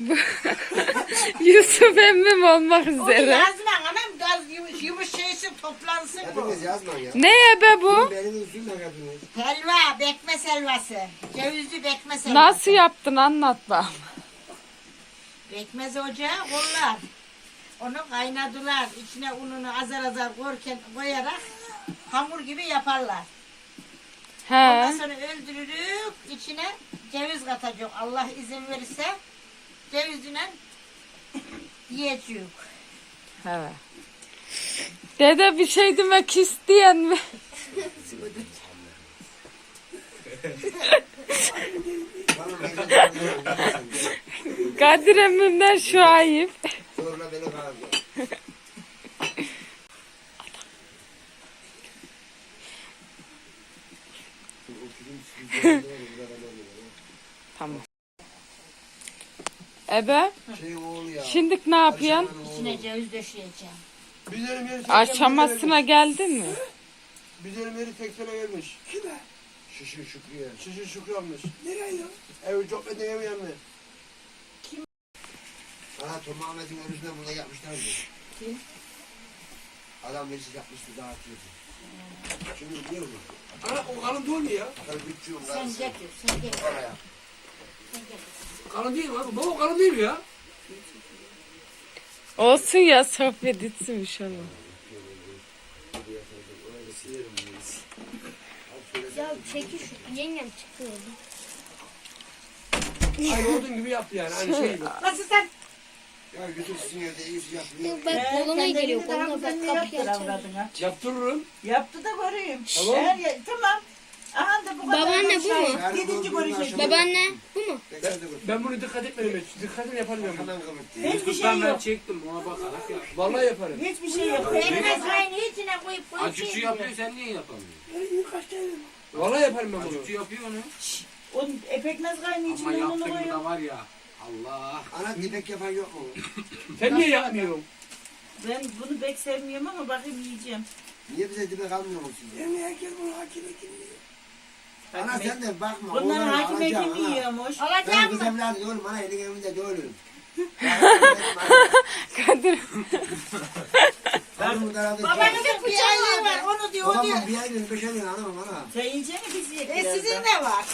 Yusuf emmim olmak Onu üzere. yazma anam gaz yumuş, yumuş şeysi toplansın bu. Hepiniz yazmayın ya. Ne ebe bu? Beni üzülme hepiniz. Helva, bekmez helvası. Cevizli bekmez helvası. Nasıl yaptın anlat bak. Bekmez ocağa kollar. Onu kaynadılar. İçine ununu azar azar korken koyarak hamur gibi yaparlar. Ondan He. sonra öldürürük. içine ceviz katacak. Allah izin verirse cevizle yiyecek. Evet. Dede bir şey demek isteyen mi? Kadir emmimden şu ayıp. Tamam. Ebe, Şey oğlu ya. şimdi ne yapıyorsun? İçine ceviz döşeyeceğim. Bizim yeri Aşamasına geldin mi? Bizim yeri 80'e gelmiş. Kime? Şişir Şükrü'ye. Şişi Şükrü almış. Nereye ya? Evi çok ödeye evi yanına. Ana Tom Ahmet'in önüne burada yapmışlardı. Kim? Adam birisi yapmıştı dağıtıyordu. Şimdi biliyor musun? Ana o kalın mi ya? Ben bütçüyorum Sen getir, sen getir. Oraya. Sen getir. Kalın değil mi? Baba kalın değil mi ya? Olsun ya sohbet etsin inşallah. Ya çekil şu yengem çıkıyor. Aynı olduğun gibi yaptı yani. Aynı şey gibi. Nasıl sen? Ya götür sizin evde iyisi yapıyor. Bak koluna geliyor. Koluna bak kapıyı avradına. Yaptırırım. Yaptı da göreyim. Tamam. Her yer- tamam. Aha da bu kadar. Babaanne bu mu? Her Yedinci görüşecek. Babaanne bu mu? Da. Ben bunu dikkat etmedim hiç. Dikkatini yaparım ben. Hiçbir şey Ben ben yok. çektim ona bakarak ya. Vallahi yaparım. Hiçbir şey yok. Ekmek kaynı içine koyup koyup şey yapıyor sen niye yapamıyorsun? Vallahi yaparım ben bunu. Acıkçı yapıyor onu. Onun pekmez kaynı Ama içine onu yaptığında koyuyor. var ya. Allah. Ana dipek yapan yok mu? Sen niye yapmıyorsun? Ben bunu pek sevmiyorum ama bakayım yiyeceğim. Niye bize dipek almıyor musun? Yemeğe gel bunu hakime kimliği. Ana sen de bakma. Bunları onları hakim ana. yiyormuş. Ben Alacağım kız mı? evladı diyorum ana elin evinde diyorum. Kadir Ben. Babanın bir bıçağı var onu diyor o diyor. Babamın bir ayın beş ayın anamam ana. Sen yiyecek mi biz? E sizin ne var?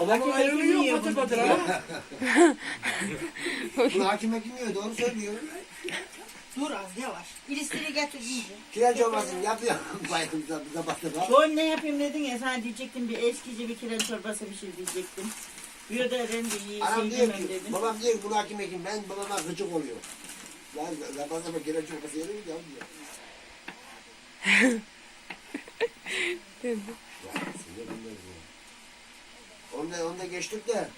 Babamın ayrılığı yok patır patır ha. Bunu hakim hekim yiyor doğru söylüyor. Dur az yavaş. İlistiri getir iyice. Kireç olmasın yapıyor. Bayımıza bize baktı bak. Şu an ne yapayım dedin ya sana diyecektim bir eskici bir kireç çorbası bir şey diyecektim. Diyor da ben de iyi Anam şey diyor ki, dedim. babam diyor ki bunu hakim hekim ben babama gıcık oluyor. Lan zaman zaman kireç olması yerim ya diyor. dedi. Onda, onda geçtik de.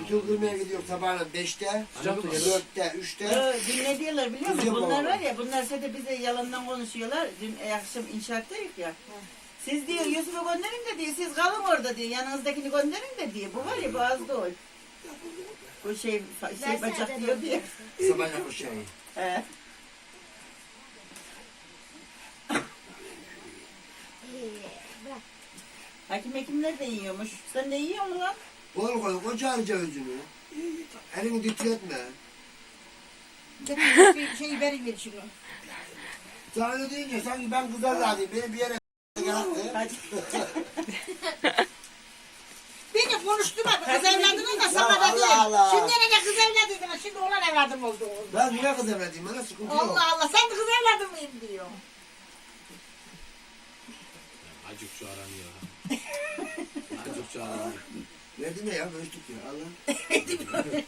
Bütün kırmaya gidiyor sabahın beşte, dörtte, üçte. Dün ne diyorlar biliyor musun? Bunlar baba. var ya bunlar zaten bize yalandan konuşuyorlar. Dün e, akşam inşaattayız ya. Siz diyor Yusuf'u gönderin de diyor. Siz kalın orada diyor. Yanınızdakini gönderin de diyor. Bu var ya bu az da ol. Bu şey, şey bacak diyor diye. Sabah yapmış şeyi. He. Hakim hekimler de yiyormuş. Sen de yiyor musun lan? Koy koy koca harca özünü. Elini titretme. bir şey verin ver şunu. Sana öyle deyince sanki ben kız evladıyım. Beni bir yere yarattı. Beni konuşturma kız evladını da sana da değil. Allah. Şimdi ne kız evladıydın şimdi olan evladım oldu. Ben niye kız evladıyım? Bana sıkıntı yok. Allah Allah sen de kız evladı mıyım diyor. Acıkçı aranıyor. ha. Acıkçı aranıyor. Verdi ne ya? Ölçtük ya. Allah.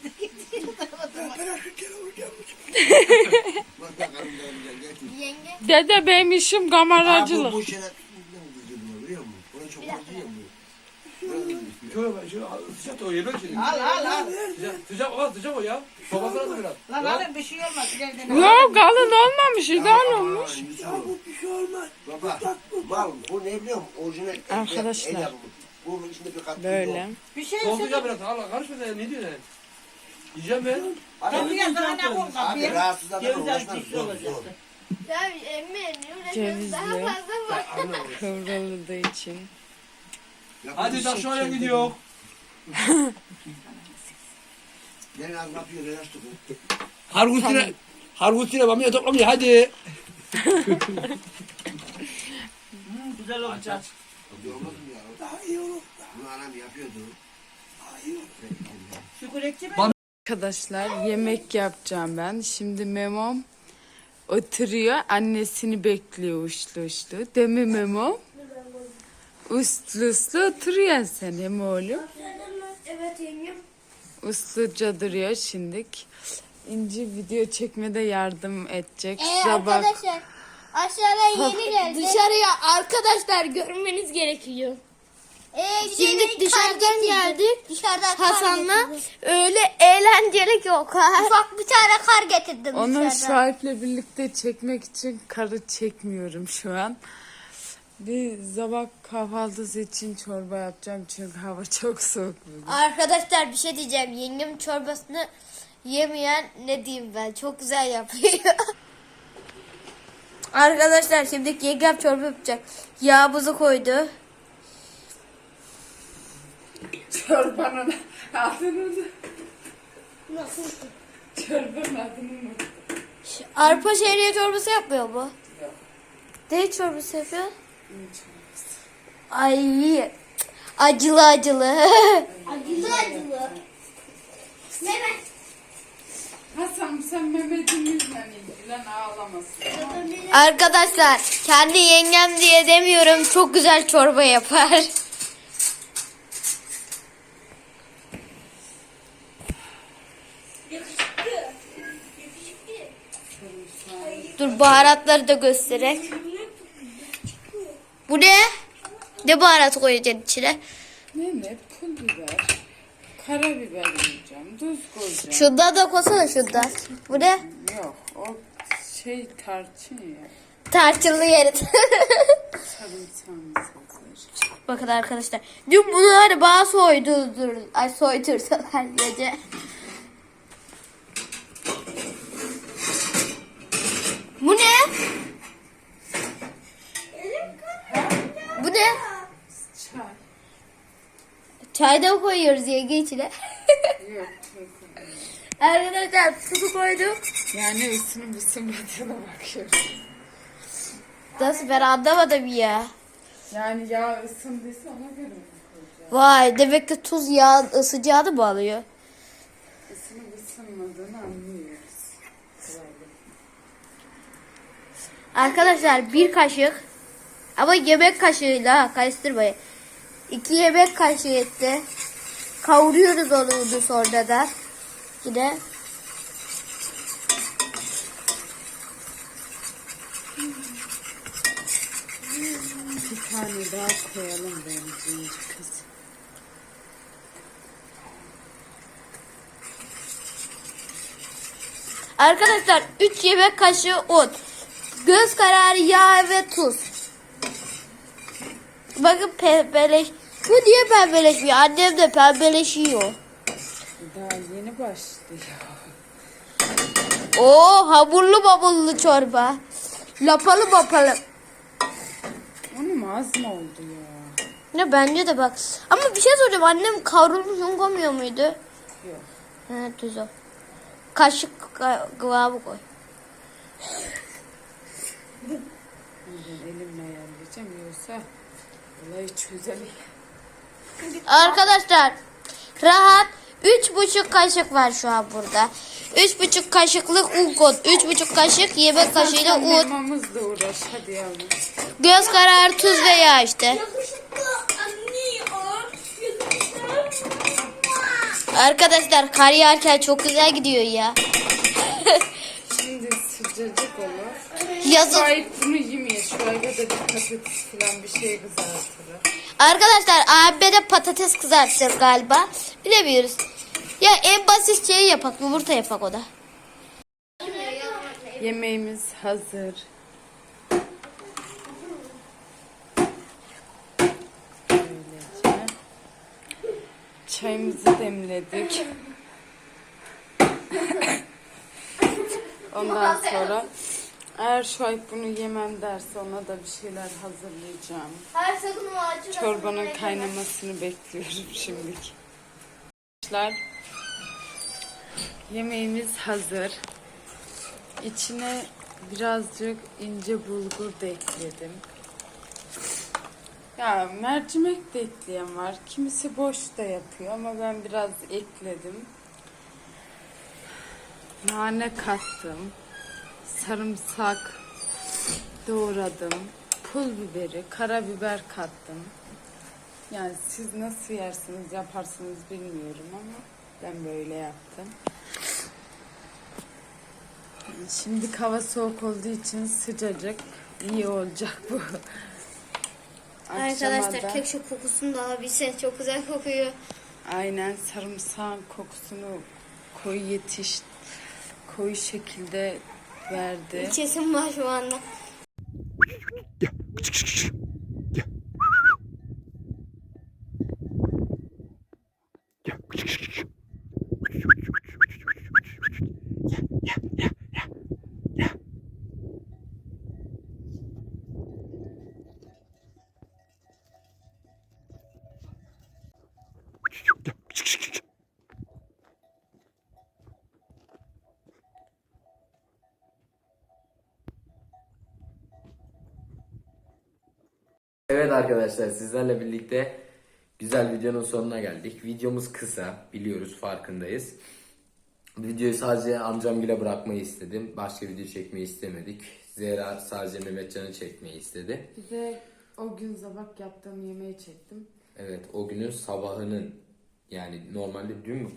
Yenge. Dede benim işim kameracılık. bu şeyler biliyor musun? Çok acıyor sıcak o yemek. Al al al. Sıcak, o sıcak o ya. Babasına da biraz. Lan alın bir şey olmaz. Yok kalın olmamış, idare olmuş. bir şey olmaz. Baba, bak bu ne biliyor musun? Orijinal Arkadaşlar. Bunun içinde bir katkı Böyle. yok. Bir şey Korkacağım söyle. biraz. Allah karışma sen ne diyorsun sen? Yiyeceğim ben. Kapıya sana ne koy Abi kapıya. rahatsız adam Ceviz azıcık Zor, zor. olacaktı. Ya emmi Cevizli. daha fazla var. Kıvrıldığı için. Hadi taş şuraya gidiyor. Gelin az kapıyı ne açtık. Hargutine, hargutine bamya toplamıyor hadi. Güzel olacak. Olmaz mı? Daha iyi olur. Bunu anam yapıyordu. Şükür ekçi mi? Arkadaşlar yemek yapacağım ben. Şimdi Memom oturuyor. Annesini bekliyor uçlu uçlu. Değil mi Memom? Uslu uslu oturuyorsun sen hem oğlum. Evet yengem. Usluca duruyor şimdik. İnci video çekmede yardım edecek. Ee, Şuna bak. arkadaşlar aşağıya yeni geldi. Dışarıya arkadaşlar görmeniz gerekiyor. Ee, Şimdi dışarıdan geldik. Dışarıdan Hasan'la öyle eğlencelik yok. Ufak bir tane kar getirdim Onu dışarıdan. Şahip'le birlikte çekmek için karı çekmiyorum şu an. Bir sabah kahvaltısı için çorba yapacağım çünkü hava çok soğuk. bugün. Arkadaşlar bir şey diyeceğim. Yengem çorbasını yemeyen ne diyeyim ben. Çok güzel yapıyor. Arkadaşlar şimdi yengem çorba yapacak. Yağ buzu koydu. Çorbanın adını da. Nasıl? Çorbanın adını mı? Arpa şehriye çorbası yapmıyor mu? Ne çorbası yapıyor? Ay acılı acılı. acılı acılı. Mehmet. Hasan sen Mehmet'imizle ilgilen ağlamasın. Arkadaşlar kendi yengem diye demiyorum çok güzel çorba yapar. Dur baharatları da göstererek. Bu ne? Ne baharat koyacaksın içine? Mehmet pul biber, karabiber yiyeceğim, tuz koyacağım. Şundan da koysana şundan. Bu ne? Yok o şey tarçın ya. Tarçınlı yeri. Sarımsağımız. Bakın arkadaşlar. Dün bunu hani bana soydurdur. Ay soydursalar gece. Bu ne? Bu ne? Çay. Çay da mı koyuyoruz yenge içine? Arkadaşlar tuzu koyduk. Yani ısınıp ısınmadığına bakıyorum. Nasıl ben anlamadım ya. Yani yağ ısındıysa ona göre mi? Vay demek ki tuz yağın ısıcağını mı alıyor? Isınıp ısınmadığını anlıyoruz. Arkadaşlar bir kaşık ama yemek kaşığıyla karıştırmayın. İki yemek kaşığı etti. Kavuruyoruz onu bunu sonra da. Yine Bir tane daha koyalım bence kız. Arkadaşlar 3 yemek kaşığı un. Göz kararı yağ ve tuz. Bakın pembeleş. Bu niye pembeleşmiyor? Annem de pembeleşiyor. Daha yeni başlıyor. Oo hamurlu babullu çorba. Lapalı mapalı. Onun az mı oldu ya? Ne bence de bak. Ama bir şey soracağım. Annem kavrulmuş un koymuyor muydu? Yok. He tuz o. Kaşık ka- kıvamı koy. Elimle ayarlayacağım yoksa olayı çözelim. Arkadaşlar rahat üç buçuk kaşık var şu an burada. Üç buçuk kaşıklık un koy. Üç buçuk kaşık yemek kaşığıyla un. Memamızla uğraş hadi yavrum. Göz kararı tuz ve yağ işte. Arkadaşlar kar yağarken çok güzel gidiyor ya. Şimdi sıcacık olur. Yazın. Şahip bunu. Şu ayda da bir patates falan bir şey kızartır. Arkadaşlar abime de patates kızartacağız galiba. Bilemiyoruz. Ya en basit şeyi yapak. Yumurta yapak o da. Yemeğimiz hazır. Böylece. Çayımızı demledik. Ondan sonra eğer Şahip bunu yemem derse ona da bir şeyler hazırlayacağım. Her sakın o ağacı Çorbanın kaynamasını bekliyorum şimdi. Arkadaşlar Yemeğimiz hazır. İçine birazcık ince bulgur da ekledim. Ya mercimek de ekleyen var. Kimisi boş da yapıyor ama ben biraz ekledim. Nane kattım. Sarımsak doğradım. Pul biberi, karabiber kattım. Yani siz nasıl yersiniz, yaparsınız bilmiyorum ama ben böyle yaptım. Şimdi hava soğuk olduğu için sıcacık iyi olacak bu. Arkadaşlar da- kek şu kokusunu da alabilseniz çok güzel kokuyor. Aynen sarımsağın kokusunu koyu yetiş koyu şekilde verdi. İçesim var şu anda. Evet arkadaşlar sizlerle birlikte güzel videonun sonuna geldik. Videomuz kısa biliyoruz farkındayız. Videoyu sadece amcamgile bırakmayı istedim. Başka video çekmeyi istemedik. Zehra sadece Mehmetcan'ı çekmeyi istedi. Bir de o gün zabak yaptığım yemeği çektim. Evet o günün sabahının yani normalde dün mü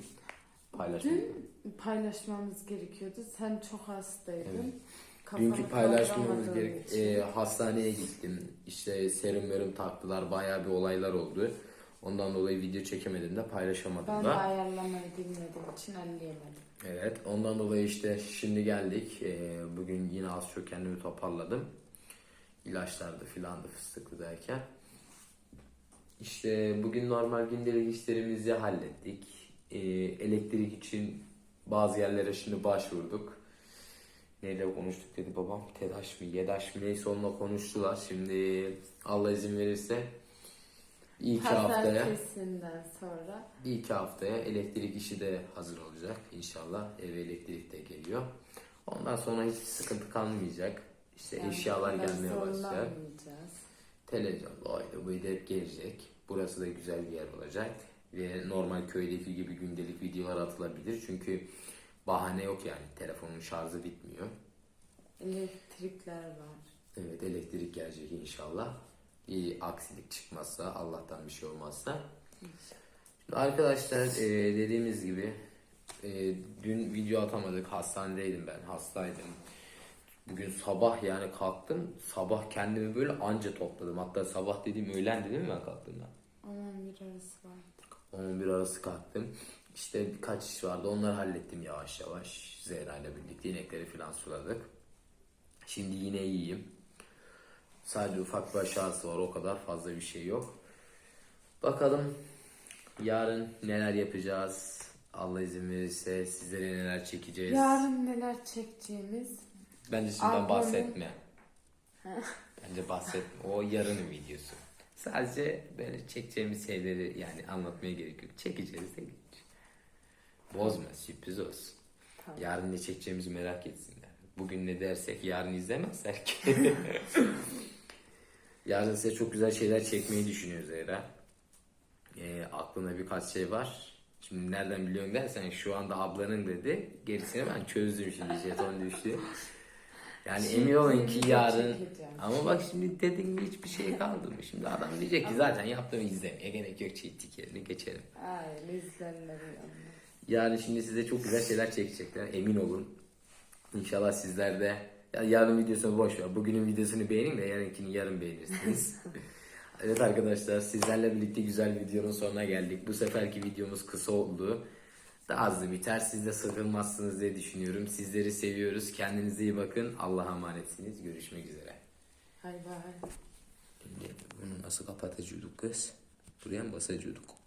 paylaştık? Dün paylaşmamız gerekiyordu. Sen çok hastaydın. Kafanı Dünkü paylaşmamız gerek. e, hastaneye gittim. İşte serum verum taktılar. Bayağı bir olaylar oldu. Ondan dolayı video çekemedim de paylaşamadım ben da. de ayarlamayı bilmediğim için elleyemedim. Evet, ondan dolayı işte şimdi geldik. Ee, bugün yine az çok kendimi toparladım. İlaçlardı filandı fıstıklı derken. İşte bugün normal gündelik işlerimizi hallettik. Ee, elektrik için bazı yerlere şimdi başvurduk. Neyle konuştuk dedi babam. TEDAŞ mı, YEDAŞ mı neyse onunla konuştular. Şimdi Allah izin verirse ilk haftaya Pazartesinden sonra bir iki haftaya elektrik işi de hazır olacak inşallah. Eve elektrik de geliyor. Ondan sonra hiç sıkıntı kalmayacak. İşte yani eşyalar bu gelmeye başlayacak. Televizyon, oydu buydu hep gelecek. Burası da güzel bir yer olacak. Ve normal köydeki gibi gündelik videolar atılabilir. Çünkü bahane yok yani. Telefonun şarjı bitmiyor. Elektrikler var. Evet elektrik gelecek inşallah. Bir aksilik çıkmazsa Allah'tan bir şey olmazsa. Şimdi arkadaşlar e, dediğimiz gibi e, dün video atamadık hastanedeydim ben hastaydım. Bugün sabah yani kalktım sabah kendimi böyle anca topladım. Hatta sabah dediğim öğlen değil mi ben kalktığımda? Onun bir arası vardı. 11 arası kalktım. İşte birkaç iş vardı onları hallettim yavaş yavaş. Zehra ile birlikte inekleri falan suladık. Şimdi yine iyiyim. Sadece ufak bir baş ağrısı var o kadar fazla bir şey yok. Bakalım yarın neler yapacağız. Allah izin verirse sizlere neler çekeceğiz. Yarın neler çekeceğimiz Bence şimdiden Abone- bahsetme. Bence bahsetme. O yarının videosu. Sadece böyle çekeceğimiz şeyleri yani anlatmaya gerek yok. Çekeceğiz de geç. Bozma sürpriz olsun. Yarın ne çekeceğimizi merak etsinler. Bugün ne dersek yarın izlemezler ki. yarın size çok güzel şeyler çekmeyi düşünüyoruz Zehra. Ee, aklına birkaç şey var. Şimdi nereden biliyorsun dersen şu anda ablanın dedi. Gerisini ben çözdüm şimdi jeton düştü. Yani emin olun ki yarın ama bak şimdi dedin mi hiçbir şey kaldı mı? Şimdi adam diyecek ki zaten yaptığımı izlemeye gerek yok çektik yerini geçelim. Ay izlenleri onlar. Yani şimdi size çok güzel şeyler çekecekler emin olun. İnşallah sizler de ya yarın videosunu boş ver. Bugünün videosunu beğenin de yarınkini yarın beğenirsiniz. evet arkadaşlar sizlerle birlikte güzel bir videonun sonuna geldik. Bu seferki videomuz kısa oldu. Daha hızlı biter. Siz de sıkılmazsınız diye düşünüyorum. Sizleri seviyoruz. Kendinize iyi bakın. Allah'a emanetsiniz. Görüşmek üzere. Bay. Şimdi bunu nasıl kapatacaktık kız? Buraya mı basacaktık?